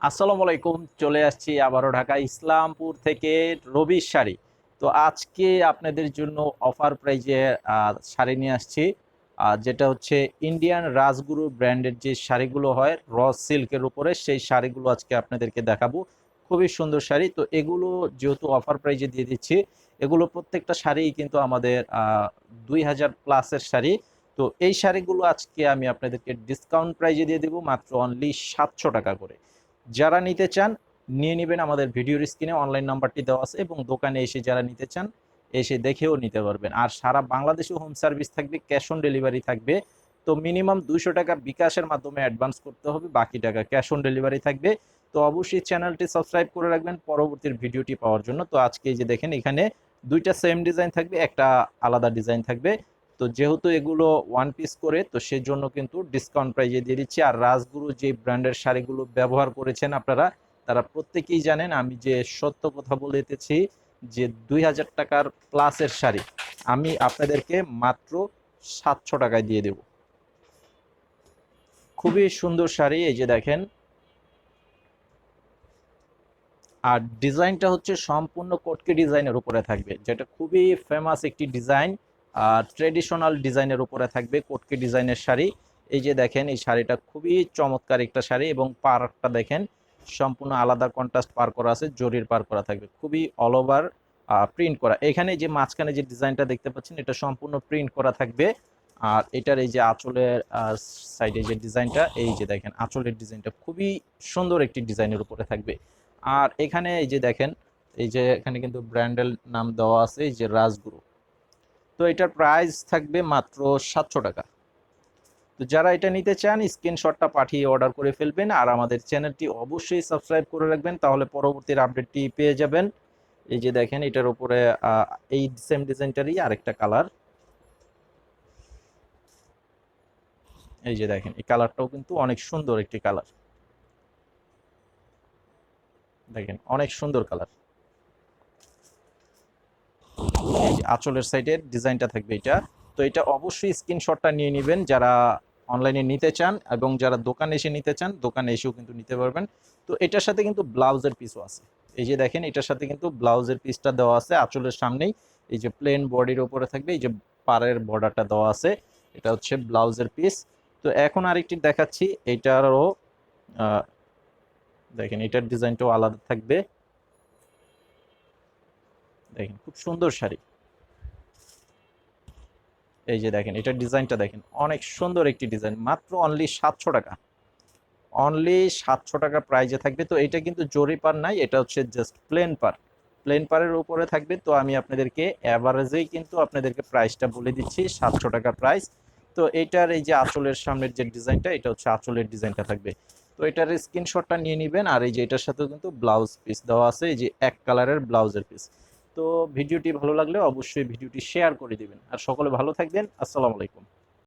আসসালামু আলাইকুম, চলে আসছি আবারও ঢাকা ইসলামপুর থেকে রবির শাড়ি। তো আজকে আপনাদের জন্য অফার প্রাইজে শাড়ি নিয়ে আসছি। যেটা হচ্ছে ইন্ডিয়ান রাজগুরু ব্র্যান্ডের যে শাড়িগুলো হয়, র সিল্কের উপরে, সেই শাড়িগুলো আজকে আপনাদেরকে দেখাবো। খুবই সুন্দর শাড়ি। তো এগুলো যেহেতু অফার প্রাইজে দিয়ে দিচ্ছি, এগুলো প্রত্যেকটা শাড়িই কিন্তু আমাদের দুই হাজার প্লাসের শাড়ি। তো এই শাড়িগুলো আজকে আমি আপনাদেরকে ডিসকাউন্ট প্রাইজে দিয়ে দেবো, মাত্র অনলি সাতশো টাকা করে। যারা নিতে চান, নিয়ে নেবেন আমাদের ভিডিওর স্ক্রিনে অনলাইন নাম্বারটি দেওয়া আছে এবং দোকানে এসে যারা নিতে চান, এসে দেখেও নিতে পারবেন। আর সারা বাংলাদেশে হোম সার্ভিস থাকবে ক্যাশ অন ডেলিভারি থাকবে। তো মিনিমাম দুইশো টাকা বিকাশের মাধ্যমে অ্যাডভান্স করতে হবে, বাকি টাকা ক্যাশ অন ডেলিভারি থাকবে। তো অবশ্যই চ্যানেলটি সাবস্ক্রাইব করে রাখবেন পরবর্তীর ভিডিওটি পাওয়ার জন্য। তো আজকে যে দেখেন, এখানে দুইটা সেম ডিজাইন থাকবে, একটা আলাদা ডিজাইন থাকবে। তো যেহেতু এগুলো ওয়ান পিস করে, তো সেই জন্য কিন্তু ডিসকাউন্ট প্রাইজে দিয়ে দিচ্ছি। আর রাজগুরু যে ব্র্যান্ডের শাড়িগুলো ব্যবহার করেছেন আপনারা, তারা প্রত্যেকেই জানেন, আমি যে সত্য কথা বলেতেছি যে দুই হাজার টাকার প্লাসের শাড়ি আমি আপনাদেরকে মাত্র সাতশো টাকায় দিয়ে দেব। খুবই সুন্দর শাড়ি, এই যে দেখেন। আর ডিজাইনটা হচ্ছে সম্পূর্ণ কটকি ডিজাইনের উপরে থাকবে, যেটা খুবই ফেমাস একটি ডিজাইন। ট্রেডিশনাল ডিজাইনের উপরে থাকবে কটকি ডিজাইনের শাড়ি। এই যে দেখেন, এই শাড়িটা খুবই চমৎকার একটা শাড়ি এবং পার্কটা দেখেন, সম্পূর্ণ আলাদা কন্ট্রাস্ট পার করা আছে, জরির পার করা থাকবে। খুবই অল ওভার প্রিন্ট করা। এখানে যে মাঝখানে যে ডিজাইনটা দেখতে পাচ্ছেন, এটা সম্পূর্ণ প্রিন্ট করা থাকবে। আর এটার এই যে আঁচলের সাইডে যে ডিজাইনটা, এই যে দেখেন, আঁচলের ডিজাইনটা খুবই সুন্দর একটি ডিজাইনের উপরে থাকবে। আর এখানে এই যে দেখেন, এই যে এখানে কিন্তু ব্র্যান্ডের নাম দেওয়া আছে, এই যে রাজগুরু। তো এটার প্রাইস থাকবে মাত্র সাতশো টাকা। তো যারা এটা নিতে চান স্ক্রিনশটটা পাঠিয়ে অর্ডার করে ফেলবেন আর আমাদের চ্যানেলটি অবশ্যই সাবস্ক্রাইব করে রাখবেন, তাহলে পরবর্তীর আপডেটটি পেয়ে যাবেন। এই যে দেখেন, এটার উপরে এই সেম ডিজাইনটারই আরেকটা কালার এই যে দেখেন, এই কালারটাও কিন্তু অনেক সুন্দর একটি কালার দেখেন, অনেক সুন্দর কালার এই যে আঁচলের সাইডের ডিজাইনটা থাকবে এটা। তো এটা অবশ্যই স্ক্রিনশটটা নিয়ে নেবেন যারা অনলাইনে নিতে চান এবং যারা দোকানে এসে নিতে চান, দোকানে এসেও কিন্তু নিতে পারবেন। তো এটার সাথে কিন্তু ব্লাউজের পিসও আছে। এই যে দেখেন, এটার সাথে কিন্তু ব্লাউজের পিসটা দেওয়া আছে আঁচলের সামনেই। এই যে প্লেন বডির ওপরে থাকবে, এই যে পাড়ের বর্ডারটা দেওয়া আছে। এটা হচ্ছে ব্লাউজের পিস তো এখন আরেকটি দেখাচ্ছি, এটারও দেখেন, এটার ডিজাইনটাও আলাদা থাকবে। দেখেন, খুব সুন্দর শাড়ি। এই যে দেখেন এটা ডিজাইনটা দেখেন, অনেক সুন্দর একটি ডিজাইন মাত্র অনলি সাতশো টাকা। অনলি সাতশো টাকা প্রাইজে থাকবে। তো এটা কিন্তু জরি পার নাই, এটা হচ্ছে জাস্ট প্লেন পার। প্লেন পারের উপরে থাকবে। তো আমি আপনাদেরকে অ্যাভারেজেই কিন্তু আপনাদেরকে প্রাইসটা বলে দিচ্ছি, সাতশো টাকা প্রাইস তো এটার এই যে আঁচলের সামনের যে ডিজাইনটা এটা হচ্ছে আঁচলের ডিজাইনটা থাকবে। তো এটার স্ক্রিনশটটা নিয়ে নেবেন, আর এই যে এটার সাথেও কিন্তু ব্লাউজ পিস দেওয়া আছে, এই যে এক কালারের ব্লাউজের পিস তো ভিডিওটি ভালো লাগলে অবশ্যই ভিডিওটি শেয়ার করে দিবেন। আর সকলে ভালো থাকবেন। আসসালামু আলাইকুম।